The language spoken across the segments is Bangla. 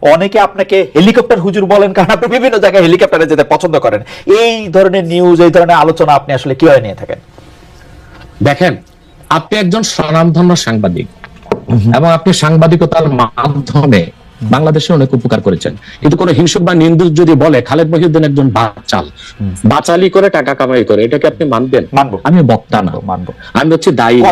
অনেকে আপনাকে হেলিকপ্টার হুজুর বলেন কারণ আপনি বিভিন্ন জায়গায় হেলিকপ্টারে যেতে পছন্দ করেন। এই ধরনের নিউজ এই ধরনের আলোচনা আপনি আসলে কীভাবে নিয়ে থাকেন? দেখেন আপনি একজন স্বনামধন্য সাংবাদিক। এবং আপনি সাংবাদিকতার মাধ্যমে বাংলাদেশে অনেক উপকার করেছেন। কিন্তু কোন হিংসুক বা নিন্দুক যদি বলে খালেদ মহিউদ্দিন একজন বাচাল বাচালি করে টাকা কামাই করে এটাকে আপনি মানবেন? মানবো। আমি বক্তা না। মানবো। আমি হচ্ছে দায়ী।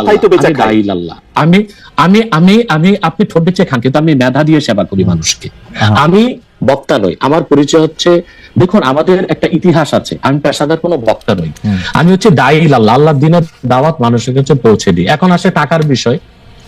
দায়ী আল্লাহ। আমি আমি আমি আমি আপনি ঠোঁট বেঁচে খান কিন্তু আমি মেধা দিয়ে সেবা করি মানুষকে। আমি বক্তা নই। আমার পরিচয় হচ্ছে দেখুন আমাদের একটা ইতিহাস আছে। আমি পেশাদার কোনো বক্তা নই। আমি হচ্ছে দায়ী আল্লাহ। আল্লাহ দিনের দাওয়াত মানুষের কাছে পৌঁছে দিই। এখন আসে টাকার বিষয়।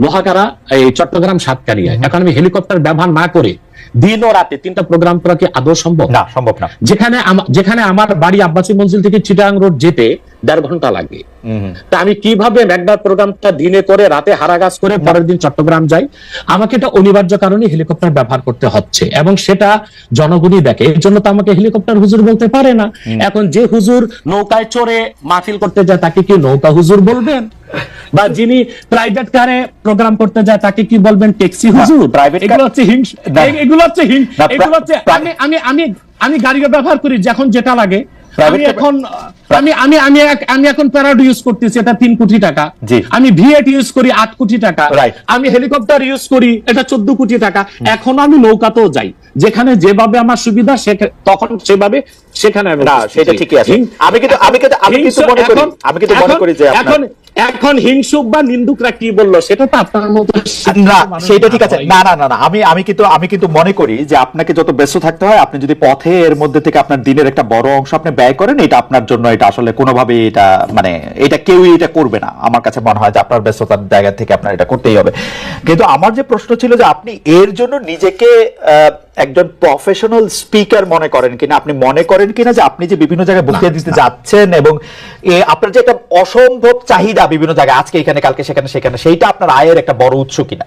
লোহাগাড়া এই চট্টগ্রাম সাতকারিয়ায় এখন আমি হেলিকপ্টার ব্যবহার না করে দিন ও রাতে তিনটা প্রোগ্রাম করা কি আদৌ সম্ভব? না সম্ভব না। যেখানে যেখানে আমার বাড়ি আব্বাসী মঞ্জিল থেকে চিটাং রোড যেতে দেড় ঘণ্টা লাগে। তা আমি কীভাবে ম্যাগনার প্রোগ্রামটা দিনে করে রাতে হারাগাছ করে পরের দিন চট্টগ্রাম যাই আমাকে এটা অনিবার্য কারণে হেলিকপ্টার ব্যবহার করতে হচ্ছে এবং সেটা জনগণই দেখে। এর জন্য তো আমাকে হেলিকপ্টার হুজুর বলতে পারে না। এখন যে হুজুর নৌকায় চড়ে মাহফিল করতে যায় তাকে কি নৌকা হুজুর বলবেন? বা যিনি প্রাইভেট কারে প্রোগ্রাম করতে যায় তাকে কি বলবেন ট্যাক্সি হুজুর? প্রাইভেট এগুলো হচ্ছে হিংস। এগুলো হচ্ছে হিংস এগুলো হচ্ছে আমি আমি আমি আমি গাড়ি ব্যবহার করি যখন যেটা লাগে। আমি এখন আমি আমি আমি আমি এখন প্যারাড ইউজ করতেছি এটা তিন কোটি টাকা। আমি ভিএট ইউজ করি আট কোটি টাকা. আমি হেলিকপ্টার ইউজ করি এটা চোদ্দ কোটি টাকা। এখন আমি নৌকাতেও যাই। যেখানে যেভাবে আমার সুবিধা তখন সেভাবে সেখানে আমি না, উপস্থিত সেটা ঠিকই আছে। আমি কিন্তু- আমি কিন্তু- আমি কিন্তু মনে করি- এখন- আমি কিন্তু মনে করি যে এখন এখন হিংসুক বা নিন্দুকরা কি বলল সেটা তো আপনার মতো না সেটা ঠিক আছে। না না না আমি আমি কিন্তু আমি কিন্তু মনে করি যে আপনাকে যত ব্যস্ত থাকতে হয় আপনি যদি পথে এর মধ্যে থেকে আপনার দিনের একটা বড় অংশ আপনি ব্যয় করেন এটা আপনার জন্য এটা আসলে কোনোভাবে এটা মানে এটা কেউই এটা করবে না। আমার কাছে মনে হয় যে আপনার ব্যস্ততার জায়গা থেকে আপনার এটা করতেই হবে। কিন্তু আমার যে প্রশ্ন ছিল যে আপনি এর জন্য নিজেকে আহ, একজন প্রফেশনাল স্পিকার মনে করেন কিনা আপনি মনে করেন কিনা যে আপনি যে বিভিন্ন জায়গায় বক্তৃতা দিতে যাচ্ছেন এবং আপনার যে একটা অসম্ভব চাহিদা বিভিন্ন জায়গায় আজকে এখানে কালকে সেখানে সেখানে সেইটা আপনার আয়ের একটা বড় উৎস কিনা?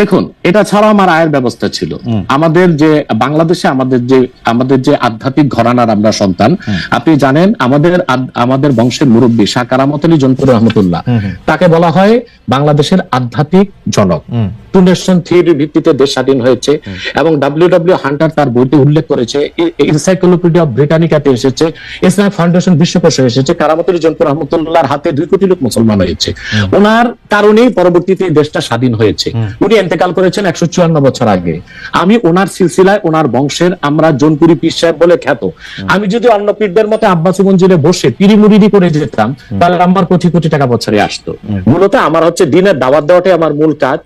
দেখুন এটা ছাড়া আমার আয়ের ব্যবস্থা ছিল। আমাদের যে বাংলাদেশে আমাদের যে আমাদের যে আধ্যাত্মিক ঘরানার আমরা সন্তান আপনি জানেন আমাদের আমাদের বংশের মুরব্বী শাহ কারামত আলী জনপুর রহমতুল্লাহ তাকে বলা হয় বাংলাদেশের আধ্যাত্মিক জনক। টু নেশন থিওরির ভিত্তিতে দেশ স্বাধীন হয়েছে এবং ডাব্লিউ ডাব্লিউ হান্টার তার বইতে উল্লেখ করেছে অফ ব্রিটানিকাতে এসেছে ইসলাম ফাউন্ডেশন বিশ্বকোষে এসেছে কারামত আলী জনপুর রহমতুল্লাহর হাতে দুই কোটি লোক মুসলমান হয়েছে। ওনার কারণেই পরবর্তীতে দেশটা স্বাধীন হয়েছে। উনি এন্তেকাল করেছেন একশো চুয়ান্ন বছর আগে। আমি ওনার সিলসিলায় ওনার বংশের আমরা জনপুরি পীর সাহেব বলে খ্যাত। আমি যদি অন্য পীরদের মতো আব্বাসী মঞ্জিলে বসে পিড়িমুড়ি করে যেতাম তাহলে আমার কোটি কোটি টাকা বছরে আসতো। মূলত আমার হচ্ছে দিনের দাওয়াত দেওয়াটাই আমার মূল কাজ।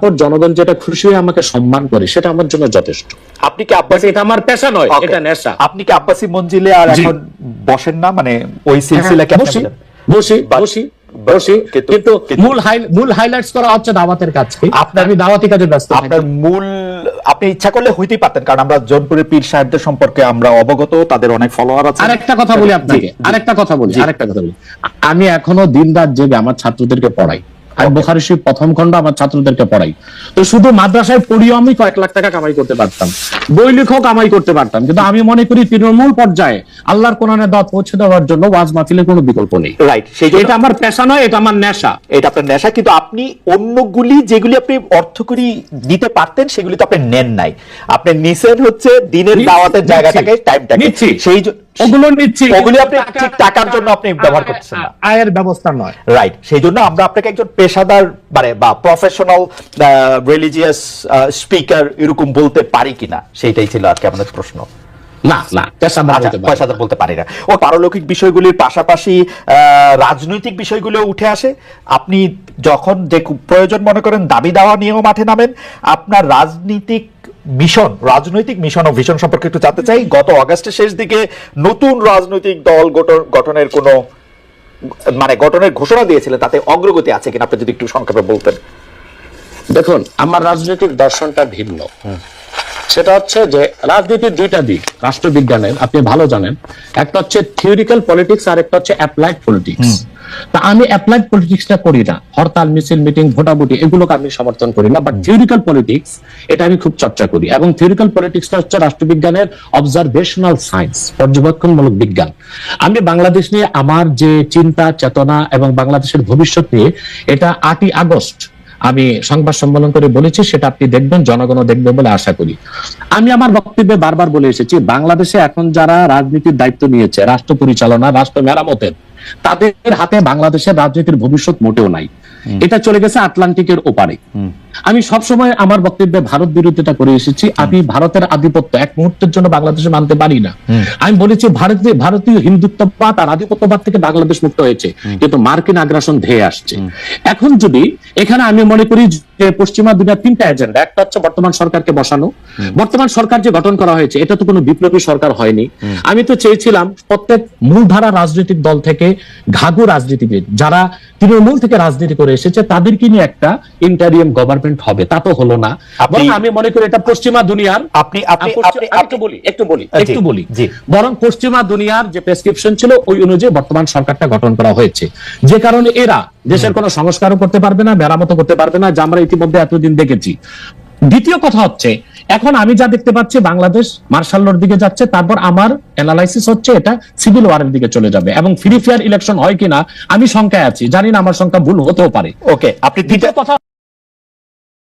তারপর জনগণ যেটা খুশি হয়ে আমাকে সম্মান করে সেটা আমার জন্য যথেষ্ট। আপনি কি আব্বাসী এটা আমার পেশা নয় এটা নেশা। আপনি কি আব্বাসী মঞ্জিলে আর এখন বসেন না? মানে ওই সিলসিলাকে আপনি বসি বসি বসি বসি। কিন্তু- মূল হাই মূল হাইলাইটস করা হচ্ছে দাওয়াতের আপনার- আমি দাওয়াতি কাজে ব্যস্ত আপনার মূল আপনি ইচ্ছা করলে হইতেই পারতেন কারণ আমরা জোনপুরের পীর সাহেবদের সম্পর্কে আমরা অবগত তাদের অনেক ফলোয়ার আছে। আরেকটা কথা বলি আপনাকে। আরেকটা কথা বলি। আরেকটা কথা বলি। আমি এখনও দিন রাত জেগে আমার ছাত্রদেরকে পড়াই। আমি বোখারি শরীফ প্রথম খন্ড আমার ছাত্রদেরকে পড়াই। তো শুধু মাদ্রাসায় পড়িও আমি কয়েক লাখ টাকা কামাই করতে পারতাম। বই লেখক কামাই করতে পারতাম। কিন্তু আমি মনে করি তৃণমূল পর্যায়ে আল্লাহর কোরআনের দাওয়াত পৌঁছে দেওয়ার জন্য ওয়াজ মাহফিলের কোনো বিকল্প নেই। রাইট সেই এটা আমার পেশা নয় এটা আমার নেশা। এটা আপনার নেশা কিন্তু আপনি অন্যগুলি যেগুলি আপনি অর্থকরী দিতে পারতেন সেগুলি তো আপনি নেন নাই। আপনি নিছেন হচ্ছে দিনের দাওয়াতের জায়গাটাকে টাইমটাকে। সেই ওগুলো নিচ্ছি। ওগুলি আপনি ঠিক টাকার জন্য আপনি ব্যবহার করছেন না। আয়ের ব্যবস্থা নয়। রাইট সেই জন্য আমরা আপনাকে একজন পেশাদার মানে বা প্রফেশনাল রিলিজিয়াস স্পিকার এরকম বলতে পারি কিনা? সেইটাই ছিল আর কি আমাদের প্রশ্ন। না না পেশাদার আচ্ছা পারে। পেশাদার বলতে পারি না। ও পারলৌকিক বিষয়গুলির পাশাপাশি আহ, রাজনৈতিক বিষয়গুলো উঠে আসে। আপনি যখন যে প্রয়োজন মনে করেন দাবি দাওয়া নিয়েও মাঠে নামেন। আপনার রাজনীতিক মিশন রাজনৈতিক মিশন ও ভিশন সম্পর্কে একটু জানতে চাই। গত অগাস্টের শেষ দিকে নতুন রাজনৈতিক দল গঠনের কোনো মানে গঠনের ঘোষণা দিয়েছিলেন তাতে অগ্রগতি আছে কিনা আপনি যদি একটু সংক্ষেপে বলতেন। দেখুন আমার রাজনৈতিক দর্শনটা ভিন্ন। সেটা হচ্ছে যে রাজনীতির দুইটা দিক রাষ্ট্রবিজ্ঞানের আপনি ভালো জানেন। একটা হচ্ছে থিওরিক্যাল পলিটিক্স আর একটা হচ্ছে অ্যাপ্লাইড পলিটিক্স তা আমি অ্যাপ্লাইড পলিটিক্সটা করি না। হরতাল, মিছিল মিটিং ভোটাভুটি, এগুলোকে আমি সমর্থন করি না। বাট থিওরিক্যাল পলিটিক্স এটা আমি খুব চর্চা করি। এবং থিওরিক্যাল পলিটিক্সটা হচ্ছে রাষ্ট্রবিজ্ঞানের অবজারভেশনাল সায়েন্স পর্যবেক্ষণমূলক বিজ্ঞান। আমি বাংলাদেশ নিয়ে আমার যে চিন্তা, চেতনা এবং বাংলাদেশের ভবিষ্যৎ নিয়ে, এটা আটই আগস্ট আমি সংবাদ সম্মেলন করে বলেছি, সেটা আপনি দেখবেন, জনগণও দেখবে বলে আশা করি। আমি আমার বক্তব্যে বারবার বলে এসেছি, বাংলাদেশে এখন যারা রাজনীতির দায়িত্ব নিয়েছে, রাষ্ট্র পরিচালনা, রাষ্ট্র মেরামতের তাদের হাতে বাংলাদেশের রাজনীতির ভবিষ্যৎ মোটেও নাই। এটা চলে গেছে আটলান্টিকের ওপারে। আমি সবসময় আমার বক্তব্যে ভারত বিরোধিতা করে এসেছি। আমি ভারতের আধিপত্য এক মুহূর্তের জন্য বাংলাদেশে মানতে পারি না। আমি বলেছি ভারতীয় ভারতীয় হিন্দুত্ববাদ আর আধিপত্যবাদ থেকে বাংলাদেশ মুক্ত হয়েছে। কিন্তু মার্কিন আগ্রাসন ধেয়ে আসছে। এখন যদি এখানে আমি মনে করি যে পশ্চিমা দুনিয়ার তিনটা এজেন্ডা একটা হচ্ছে বর্তমান সরকারকে বসানো। বর্তমান সরকার যে গঠন করা হয়েছে এটা তো কোনো বিপ্লবী সরকার হয়নি। আমি তো চেয়েছিলাম প্রত্যেক মূলধারা রাজনৈতিক দল থেকে ঘাগু রাজনীতিবিদ যারা তৃণমূল থেকে রাজনীতি করে এসেছে তাদেরকে নিয়ে একটা ইন্টারিয়াম গভর্নমেন্ট হবে। তা তো হলো না। আমি মনে করি এটা পশ্চিমা দুনিয়ার আপনি একটু বলি একটু বলি একটু বলি। বরং পশ্চিমা দুনিয়ার যে প্রেসক্রিপশন ছিল ওই অনুযায়ী বর্তমান সরকারটা গঠন করা হয়েছে। যে কারণে এরা দেশের কোনো সংস্কারও করতে পারবে না মেরামত করতে পারবে না যা আমরা ইতিমধ্যে এতদিন দেখেছি। দ্বিতীয় কথা হচ্ছে এখন আমি যা দেখতে পাচ্ছি বাংলাদেশ মার্শাল দিকে যাচ্ছে তারপর আমার অ্যানালাইসিস হচ্ছে এটা সিভিল ওয়ারের দিকে চলে যাবে। এবং ফ্রি ফেয়ার ইলেকশন হয় কিনা আমি শঙ্কায় আছি। জানি না আমার সংখ্যা ভুল হতেও পারে। ওকে আপনি দ্বিতীয় কথা